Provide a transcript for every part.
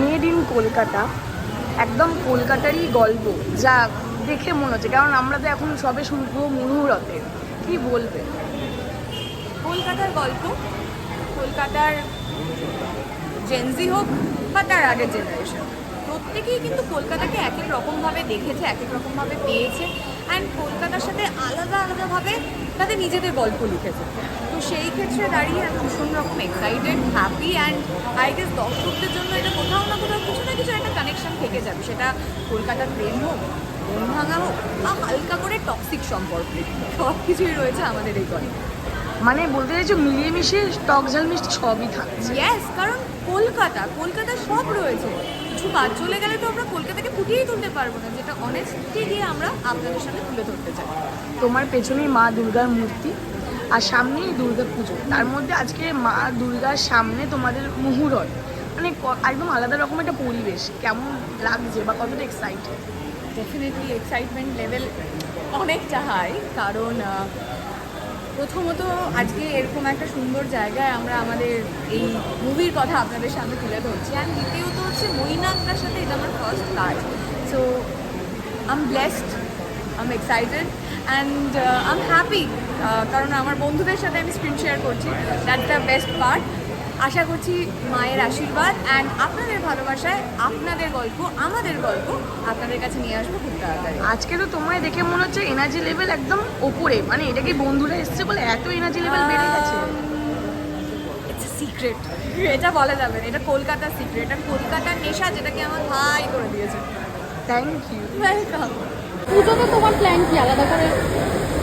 Made in Kolkata, একদম কলকাতারই গল্প, যা দেখে মনে হচ্ছে। কারণ আমরা তো এখন সবে শুনব মনুরতের কি বলবে? কলকাতার গল্প, কলকাতার জেনজি হোক বা তার আগের জেনারেশন প্রত্যেকেই কিন্তু কলকাতাকে এক এক রকমভাবে দেখেছে এক এক রকমভাবে পেয়েছে অ্যান্ড কলকাতার সাথে আলাদা আলাদাভাবে তাদের নিজেদের গল্প লিখেছে। তো সেই ক্ষেত্রে দাঁড়িয়ে আমি ভীষণ রকম excited happy and I guess দর্শকদের জন্য এটা কোথাও না কোথাও কিছু না কিছু একটা কানেকশন থেকে যাবে। সেটা কলকাতার প্রেম হোক মন ভাঙা হোক বা হালকা করে টক্সিক সম্পর্ক। সব কিছুই রয়েছে আমাদের এই গল্পে। মানে বলতে চাইছো মিলিয়ে মিশিয়ে টক ঝাল মিষ্টি সবই থাকছে? ইয়েস কারণ কলকাতা কলকাতা সব রয়েছে। বাদ চলে গেলে তো আমরা কলকাতাকে ফুটিয়েই তুলতে পারব না যেটা অনেস্টি দিয়ে আমরা আপনাদের সামনে তুলে ধরতে চাই। তোমার পেছনেই মা দুর্গার মূর্তি আর সামনেই দুর্গা পুজো। তার মধ্যে আজকে মা দুর্গার সামনে তোমাদের মুহুরত। মানে একদম আলাদা রকম একটা পরিবেশ। কেমন লাগছে বা কতটা এক্সাইটেড ডেফিনেটলি এক্সাইটমেন্ট লেভেল অনেকটা হাই কারণ প্রথমত আজকে এরকম একটা সুন্দর জায়গায় আমরা আমাদের এই মুভির কথা আপনাদের সামনে তুলে ধরছি। অ্যান্ড দ্বিতীয়ত হচ্ছে মইনাকটার সাথে এটা আমার ফার্স্ট কাজ। So I'm blessed I'm excited and I'm happy কারণ আমার বন্ধুদের সাথে আমি স্ক্রিন শেয়ার করছি। দ্যাটস দ্য বেস্ট পার্ট আশা করছি মায়ের আশীর্বাদ অ্যান্ড আপনাদের ভালোবাসায় আপনাদের গল্প আমাদের গল্প আপনাদের কাছে নিয়ে আসব খুব তাড়াতাড়ি। আজকে তো তোমায় দেখে মনে হচ্ছে এনার্জি লেভেল একদম ওপরে। মানে এটা কি বন্ধুরা এসছে বলে এত এনার্জি লেভেল বেড়ে গেছে? সিক্রেট এটা বলা যাবে না এটা কলকাতার সিক্রেট এটা কলকাতার নেশা যেটাকে আমার ভাই করে দিয়েছে। থ্যাংক ইউ ওয়েলকাম পুজোতে তোমার প্ল্যান কি? আলাদা করে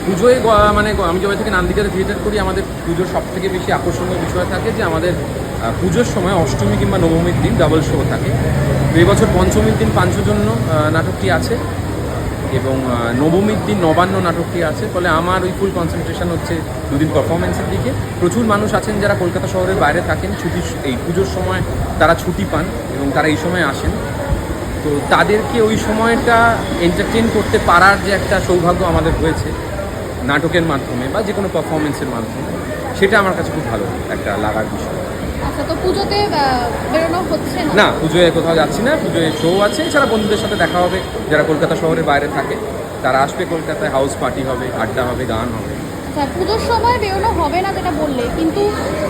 পুজোয় মানে আমি যবে থেকে নান্দিকাতে থিয়েটার করি, আমাদের পুজোর সব থেকে বেশি আকর্ষণীয় বিষয় থাকে যে আমাদের পুজোর সময় অষ্টমী কিংবা নবমীর দিন ডাবল শো থাকে। তো এবছর পঞ্চমীর দিন পাঞ্চজন্য নাটকটি আছে এবং নবমীর দিন নবান্ন নাটকটি আছে। ফলে আমার ওই ফুল কনসেন্ট্রেশন হচ্ছে দুদিন পারফরমেন্সের দিকে। প্রচুর মানুষ আছেন যারা কলকাতা শহরের বাইরে থাকেন, ছুটি, এই পুজোর সময় তারা ছুটি পান এবং তারা এই সময় আসেন। তো তাদেরকে ওই সময়টা এন্টারটেন করতে পারার যে একটা সৌভাগ্য আমাদের হয়েছে। নাটকের মাধ্যমে বা যে কোনো পারফরমেন্সের মাধ্যমে সেটা আমার কাছে খুব ভালো একটা লাগার বিষয়। আচ্ছা তো পুজোতে বেরোনো হচ্ছে না? না পুজোয় কোথাও যাচ্ছি না পুজোয় শো আছে। এছাড়া বন্ধুদের সাথে দেখা হবে। যারা কলকাতা শহরের বাইরে থাকে তারা আসবে কলকাতায় হাউস পার্টি হবে আড্ডা হবে গান হবে। আচ্ছা পুজোর সময় বেরোনো হবে না যেটা বললে কিন্তু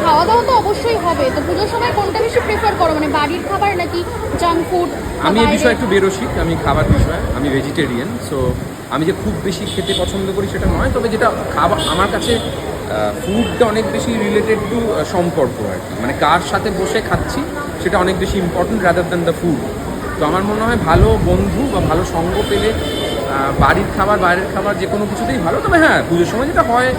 খাওয়া দাওয়া তো অবশ্যই হবে। তো পুজোর সময় কোনটা বেশি প্রেফার করো? মানে বাড়ির খাবার নাকি জাঙ্ক ফুড আমি এই বিষয়ে একটু বেরোসি আমি খাবার বিষয়ে আমি ভেজিটেরিয়ান সো আমি যে খুব বেশি খেতে পছন্দ করি সেটা নয়, তবে যেটা খাবার আমার কাছে ফুডটা অনেক বেশি রিলেটেড টু সম্পর্ক আর কি। মানে কার সাথে বসে খাচ্ছি সেটা অনেক বেশি important rather than the food তো আমার মনে হয় ভালো বন্ধু বা ভালো সঙ্গ পেলে বাড়ির খাবার, বাইরের খাবার যে কোনো কিছুতেই ভালো। তবে হ্যাঁ পুজোর সময় যেটা হয়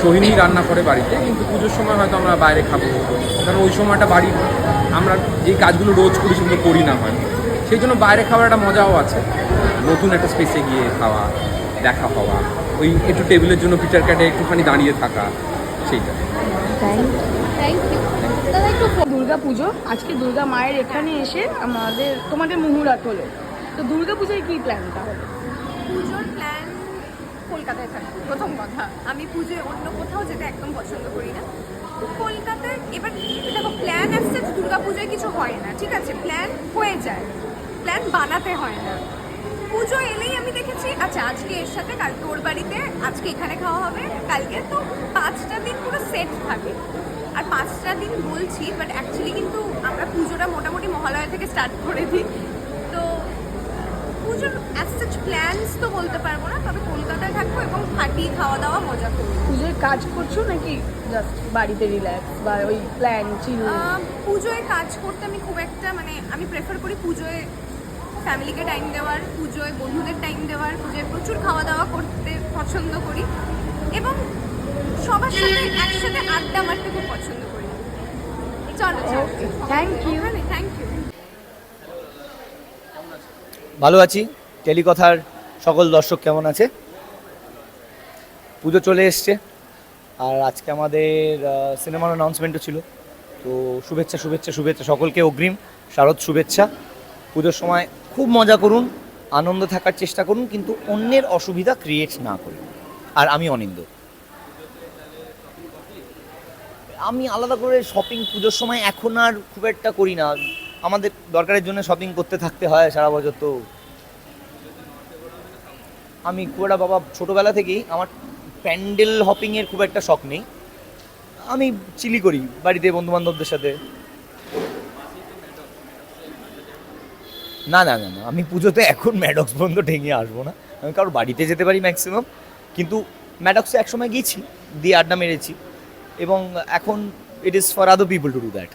সোহিনী রান্না করে বাড়িতে, কিন্তু পুজোর সময় হয়তো আমরা বাইরে খাব। কারণ ওই সময়টা বাড়ির আমরা যে কাজগুলো রোজ করি সেগুলো করি না হয়। সেই জন্য বাইরে খাওয়ার একটা মজাও আছে। নতুন একটা স্পেসে গিয়ে খাওয়া দেখা হওয়া ওই একটু টেবিলের জন্য পিটার কাটে একটুখানি দাঁড়িয়ে থাকা সেইটা। থ্যাংক ইউ দাদা একটু দুর্গা পুজো আজকে দুর্গা মায়ের এখানে এসে আমাদের তোমাদের মুহুরাত হলো। তো দুর্গা পুজোয় কি প্ল্যান তাহলে পুজোর প্ল্যান কলকাতায় থাকবে প্রথম কথা আমি পুজোয় অন্য কোথাও যেতে একদম পছন্দ করি না। তো কলকাতায় এবার দেখো প্ল্যান আসছে দুর্গা পুজোয় কিছু হয় না ঠিক আছে? প্ল্যান হয়ে যায়। প্ল্যান বানাতে হয় না। পুজো এলেই আমি দেখেছি আচ্ছা আজকে এর সাথে কাল তোর বাড়িতে আজকে এখানে খাওয়া হবে কালকে তো পাঁচটা দিন পুরো সেট থাকে। আর পাঁচটা দিন বলছি বাট অ্যাকচুয়ালি কিন্তু আমরা পুজোটা মোটামুটি মহালয়া থেকে স্টার্ট করে দিই। তো পুজোর অ্যাজ সাচ প্ল্যানস তো বলতে পারব না তবে কলকাতায় থাকব এবং ফাটি খাওয়া দাওয়া মজা করব। পুজোয় কাজ করছ নাকি জাস্ট বাড়িতে রিল্যাক্স বা ওই প্ল্যান চিল আহ, পুজোয় কাজ করতে আমি খুব একটা মানে আমি প্রেফার করি পুজোয় ফ্যামিলিকে টাইম দেওয়ার পুজোয় বন্ধুদের টাইম দেওয়ার পুজোয় প্রচুর খাওয়া দাওয়া করতে পছন্দ করি। এবং সবার সাথে একসাথে আড্ডা মারতে খুব পছন্দ করি। চলো thank you. থ্যাংক ইউ ভালো আছি। টেলিকথার সকল দর্শক কেমন আছে? পুজো চলে এসছে। আর আজকে আমাদের সিনেমার অ্যানাউন্সমেন্টও ছিল। তো শুভেচ্ছা শুভেচ্ছা শুভেচ্ছা সকলকে অগ্রিম। শারদ শুভেচ্ছা। পুজোর সময় খুব মজা করুন, আনন্দ থাকার চেষ্টা করুন, কিন্তু অন্যের অসুবিধা ক্রিয়েট না করুন। আর আমি অনিন্দ। আমি আলাদা করে শপিং পুজোর সময় এখন আর খুব একটা করি না। আমাদের দরকারের জন্য শপিং করতে থাকতে হয় সারা বছর তো। আমি খুব একটা বাবা, ছোটোবেলা থেকেই আমার প্যান্ডেল হপিংয়ের খুব একটা শখ নেই। আমি চিলি করি বাড়িতে বন্ধু বান্ধবদের সাথে। না না না না, আমি পুজোতে এখন ম্যাডক্স পর্যন্ত ঠেঙিয়ে আসব না। আমি কারোর বাড়িতে যেতে পারি ম্যাক্সিমাম কিন্তু ম্যাডক্সে একসময় গিয়েছি, দিয়ে আড্ডা মেরেছি, এবং এখন it is for other people to do that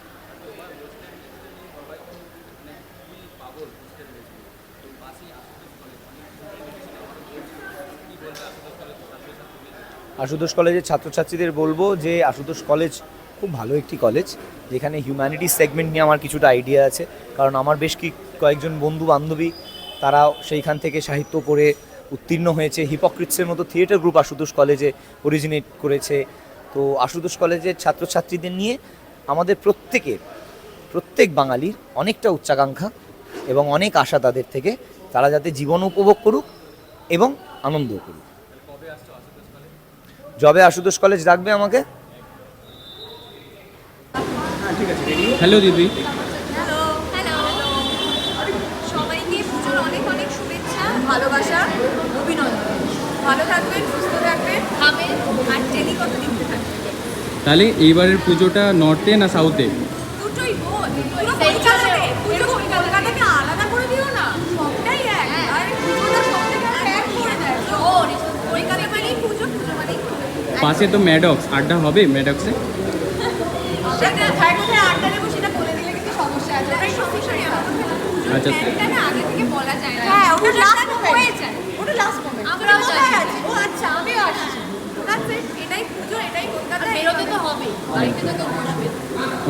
Ashutosh কলেজের ছাত্রছাত্রীদের বলব যে, আশুতোষ কলেজ খুব ভালো একটি কলেজ যেখানে হিউম্যানিটিস সেগমেন্ট নিয়ে আমার কিছুটা আইডিয়া আছে। কারণ আমার বেশ কি কয়েকজন বন্ধু বান্ধবী তারা সেইখান থেকে সাহিত্য পড়ে উত্তীর্ণ হয়েছে। হিপোক্রিটসের মতো থিয়েটার গ্রুপ আশুতোষ কলেজে অরিজিনেট করেছে। তো আশুতোষ কলেজের ছাত্রছাত্রীদের নিয়ে আমাদের প্রত্যেকের প্রত্যেক বাঙালির অনেকটা উচ্চাকাঙ্ক্ষা এবং অনেক আশা তাদের থেকে তারা যাতে জীবন উপভোগ করুক এবং আনন্দ করুক। যবে আশুতোষ কলেজ ডাকবে আমাকে? হ্যালো দিদি। হ্যালো হ্যালো সবাইকে পুজোর অনেক অনেক শুভেচ্ছা ভালোবাসা অভিনন্দন। ভালো থাকবেন সুস্থ থাকবেন খাবেন আর থাকবেন। তাহলে এইবারের পুজোটা নর্থে না সাউথে দুটোই বোধ পুরো কলকাতাতে পুরো কলকাতাকে আলাদা করে দিও না সবটাই এক। আর পুজোটা সব এক করে দেয়। ও কলকাতা মানেই পুজো পুজো মানেই পাশে তো ম্যাডক্স আড্ডা হবে ম্যাডক্সে সেটা কোথায় কোথায় আড্ডা দেবো সেটা বলে দিলে কিন্তু সমস্যা আছে ওটাই সমস্যা নেই আচ্ছা। প্ল্যানটা না আগে থেকে বলা যায় না। হ্যাঁ ওটা লাস্ট হয়ে যায়। ওটা লাস্ট মোমেন্ট আমরাও ও আচ্ছা আমিও আসছি। এটাই পুজো এটাই কলকাতা বেরোতে তো হবে। বাড়িতে তো কেউ বসবে।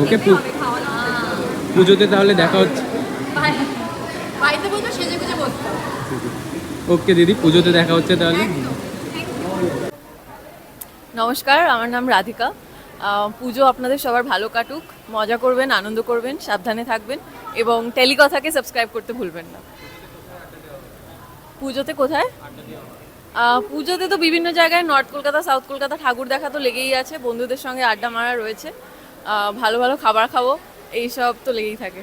ওকে খাওয়া পুজোতে তাহলে দেখা হচ্ছে। বাড়িতে বলতো সেজে গুজে বসতে ওকে দিদি পুজোতে দেখা হচ্ছে তাহলে। নমস্কার আমার নাম রাধিকা। পুজো আপনাদের সবার ভালো কাটুক, মজা করবেন, আনন্দ করবেন, সাবধানে থাকবেন এবং টেলিকথাকে সাবস্ক্রাইব করতে ভুলবেন না। পুজোতে কোথায়? পুজোতে তো বিভিন্ন জায়গায় নর্থ কলকাতা সাউথ কলকাতা ঠাকুর দেখা তো লেগেই আছে, বন্ধুদের সঙ্গে আড্ডা মারা রয়েছে। ভালো ভালো খাবার খাব, এইসব তো লেগেই থাকে।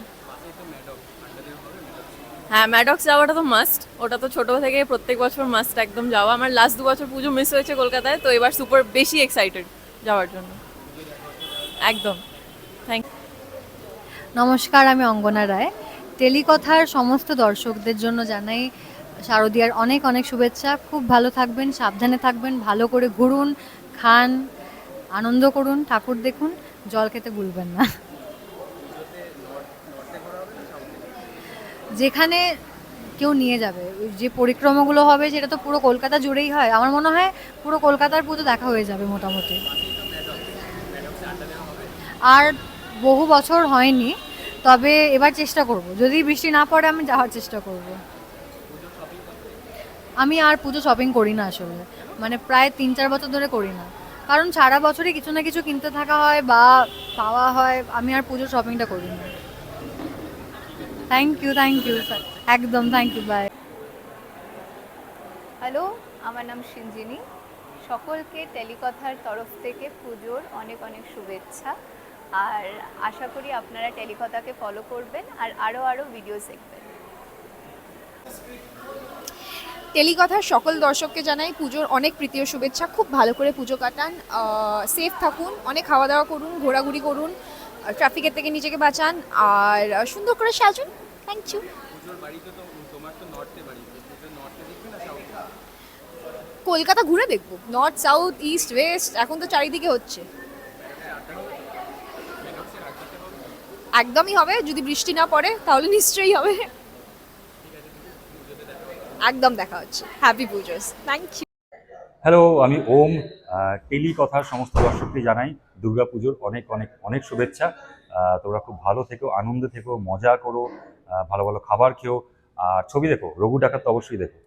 হ্যাঁ ম্যাডক্স যাওয়াটা তো মাস্ট ওটা তো ছোটো থেকে প্রত্যেক বছর মাস্ট একদম যাওয়া। আমার লাস্ট দু বছর পুজো মিস হয়েছে কলকাতায়, তো এবার সুপার বেশি এক্সাইটেড যাওয়ার জন্য। একদম। থ্যাংক নমস্কার, আমি অঙ্গনা রায়। টেলিকথার সমস্ত দর্শকদের জন্য জানাই শারদীয়ার অনেক অনেক শুভেচ্ছা। খুব ভালো থাকবেন, সাবধানে থাকবেন, ভালো করে ঘুরুন, খান, আনন্দ করুন, ঠাকুর দেখুন, জল খেতে ভুলবেন না। যেখানে কেউ নিয়ে যাবে, যে পরিক্রমাগুলো হবে, সেটা তো পুরো কলকাতা জুড়েই হয়। আমার মনে হয় পুরো কলকাতার পুজো দেখা হয়ে যাবে মোটামুটি। আর বহু বছর হয়নি, তবে এবার চেষ্টা করব। যদি বৃষ্টি না পড়ে, আমি যাওয়ার চেষ্টা করব। আমি আর পুজো শপিং করি না আসলে। মানে প্রায় তিন চার বছর ধরে করি না। কারণ সারা বছরই কিছু না কিছু কিনতে থাকা হয় বা পাওয়া হয়, আমি আর পুজো শপিংটা করি না। থ্যাংক ইউ থ্যাংক ইউ একদম থ্যাংক ইউ বাই হ্যালো আমার নাম সিঞ্জিনী। সকলকে টেলিকথার তরফ থেকে পুজোর অনেক অনেক শুভেচ্ছা। আর আশা করি আপনারা টেলিকথাকে ফলো করবেন আর আরও আরও ভিডিওস দেখবেন। টেলিকথার সকল দর্শককে জানাই পুজোর অনেক প্রীতীয় শুভেচ্ছা। খুব ভালো করে পুজো কাটান সেফ থাকুন অনেক খাওয়া দাওয়া করুন ঘোরাঘুরি করুন ট্রাফিকের থেকে নিজেকে বাঁচান আর সুন্দর করে সাজুন। থ্যাংক ইউ কলকাতা ঘুরে দেখব। নর্থ সাউথ ইস্ট ওয়েস্ট এখন তো চারিদিকে হচ্ছে। একদমই হবে, যদি বৃষ্টি না পড়ে তাহলে নিশ্চয়ই হবে। একদম দেখা হচ্ছে। Happy Pujos thank you hello আমি ওম টেলি কথার সমস্ত দর্শককে জানাই দুর্গা পুজোর অনেক অনেক অনেক শুভেচ্ছা। তোমরা খুব ভালো থেকো, আনন্দে থেকো, মজা করো ভালো ভালো খাবার খেও। আর ছবি দেখো, রঘু ডাকাত তো অবশ্যই দেখো।